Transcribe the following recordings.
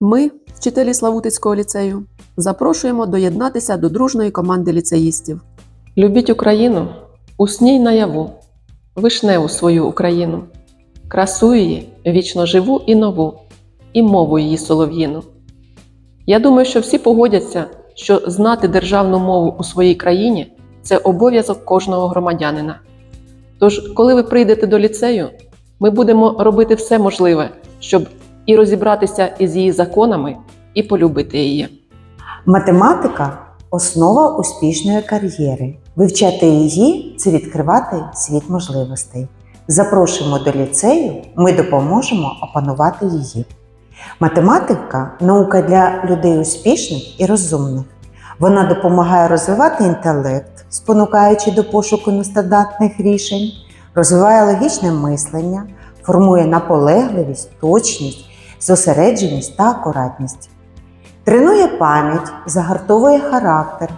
Ми, вчителі Славутицького ліцею, запрошуємо доєднатися до дружної команди ліцеїстів. Любіть Україну, усній наяву, вишневу свою Україну, красу її вічно живу і нову, і мову її солов'їну. Я думаю, що всі погодяться, що знати державну мову у своїй країні це обов'язок кожного громадянина. Тож, коли ви прийдете до ліцею, ми будемо робити все можливе, щоб і розібратися із її законами, і полюбити її. Математика основа успішної кар'єри. Вивчати її це відкривати світ можливостей. Запрошуємо до ліцею, ми допоможемо опанувати її. Математика наука для людей успішних і розумних. Вона допомагає розвивати інтелект, спонукаючи до пошуку нестандартних рішень, розвиває логічне мислення, формує наполегливість, точність, зосередженість та акуратність. Тренує пам'ять, загартовує характер,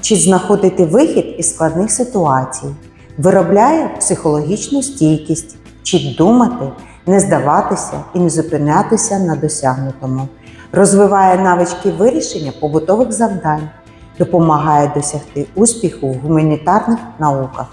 вчить знаходити вихід із складних ситуацій, виробляє психологічну стійкість, вчить думати, не здаватися і не зупинятися на досягнутому, розвиває навички вирішення побутових завдань, допомагає досягти успіху в гуманітарних науках.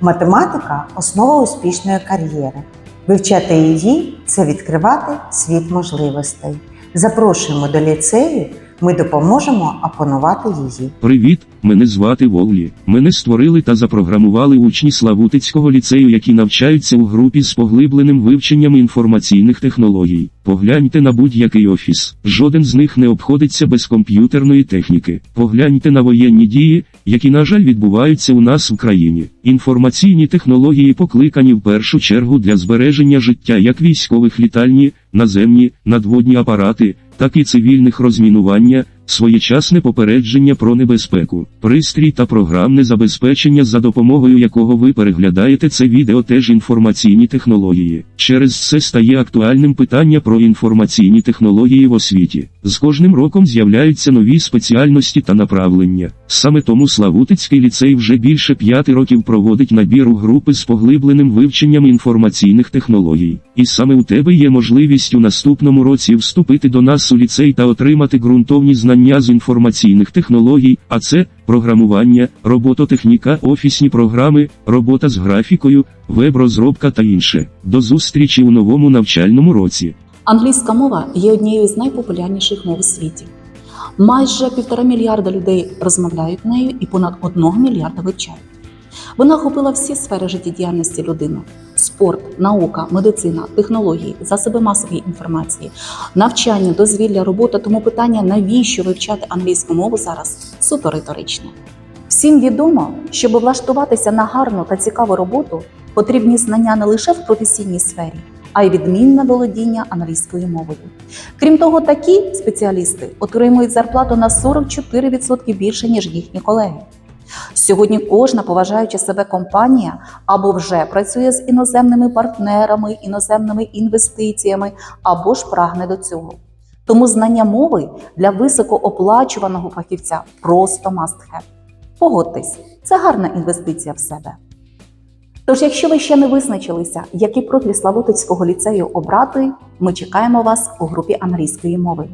Математика основа успішної кар'єри. Вивчати її це відкривати світ можливостей. Запрошуємо до ліцею, ми допоможемо опанувати її. Привіт, мене звати Воллі. Мене створили та запрограмували учні Славутицького ліцею, які навчаються у групі з поглибленим вивченням інформаційних технологій. Погляньте на будь-який офіс. Жоден з них не обходиться без комп'ютерної техніки. Погляньте на воєнні дії, які, на жаль, відбуваються у нас в країні. Інформаційні технології покликані в першу чергу для збереження життя як військових літальні, наземні, надводні апарати, так і цивільних розмінування, своєчасне попередження про небезпеку, пристрій та програмне забезпечення, за допомогою якого ви переглядаєте це відео, теж інформаційні технології. Через це стає актуальним питання про інформаційні технології в освіті. З кожним роком з'являються нові спеціальності та направлення. Саме тому Славутицький ліцей вже більше п'яти років проводить набір у групи з поглибленим вивченням інформаційних технологій. І саме у тебе є можливість у наступному році вступити до нас у ліцей та отримати ґрунтовні знання з інформаційних технологій, а це програмування, робототехніка, офісні програми, робота з графікою, веб-розробка та інше. До зустрічі у новому навчальному році. Англійська мова є однією з найпопулярніших мов у світі. Майже півтора мільярда людей розмовляють нею і понад одного мільярда вивчають. Вона охопила всі сфери життєдіяльності людини: спорт, наука, медицина, технології, засоби масової інформації, навчання, дозвілля, робота. Тому питання, навіщо вивчати англійську мову зараз, суто риторичне. Всім відомо, щоб влаштуватися на гарну та цікаву роботу, потрібні знання не лише в професійній сфері, а й відмінне володіння англійською мовою. Крім того, такі спеціалісти отримують зарплату на 44% більше, ніж їхні колеги. Сьогодні кожна поважаюча себе компанія або вже працює з іноземними партнерами, іноземними інвестиціями, або ж прагне до цього. Тому знання мови для високооплачуваного фахівця просто must have. Погодьтесь, це гарна інвестиція в себе. Тож, якщо ви ще не визначилися, який профіль Славутицького ліцею обрати, ми чекаємо вас у групі англійської мови.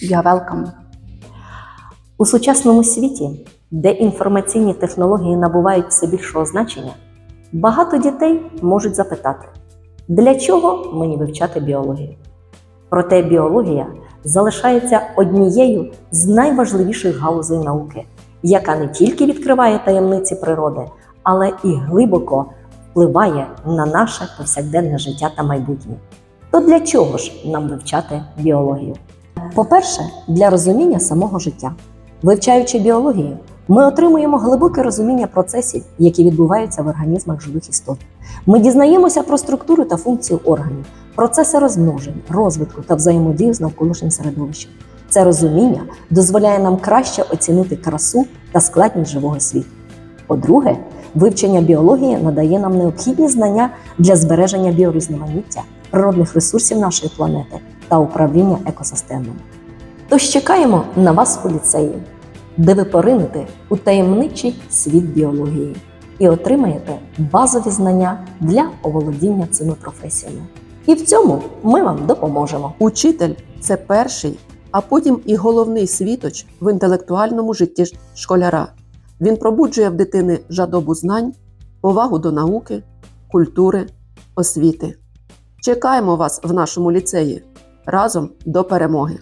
Я welcome! У сучасному світі, де інформаційні технології набувають все більшого значення, багато дітей можуть запитати, для чого мені вивчати біологію? Проте біологія залишається однією з найважливіших галузей науки, яка не тільки відкриває таємниці природи, але і глибоко впливає на наше повсякденне життя та майбутнє. То для чого ж нам вивчати біологію? По-перше, для розуміння самого життя. Вивчаючи біологію, ми отримуємо глибоке розуміння процесів, які відбуваються в організмах живих істот. Ми дізнаємося про структуру та функцію органів, процеси розмноження, розвитку та взаємодію з навколишнім середовищем. Це розуміння дозволяє нам краще оцінити красу та складність живого світу. По-друге, вивчення біології надає нам необхідні знання для збереження біорізноманіття, природних ресурсів нашої планети та управління екосистемами. Тож чекаємо на вас у ліцеї, де ви поринете у таємничий світ біології і отримаєте базові знання для оволодіння цими професіями. І в цьому ми вам допоможемо. Учитель це перший, а потім і головний світоч в інтелектуальному житті школяра. Він пробуджує в дитини жадобу знань, повагу до науки, культури, освіти. Чекаємо вас в нашому ліцеї разом до перемоги!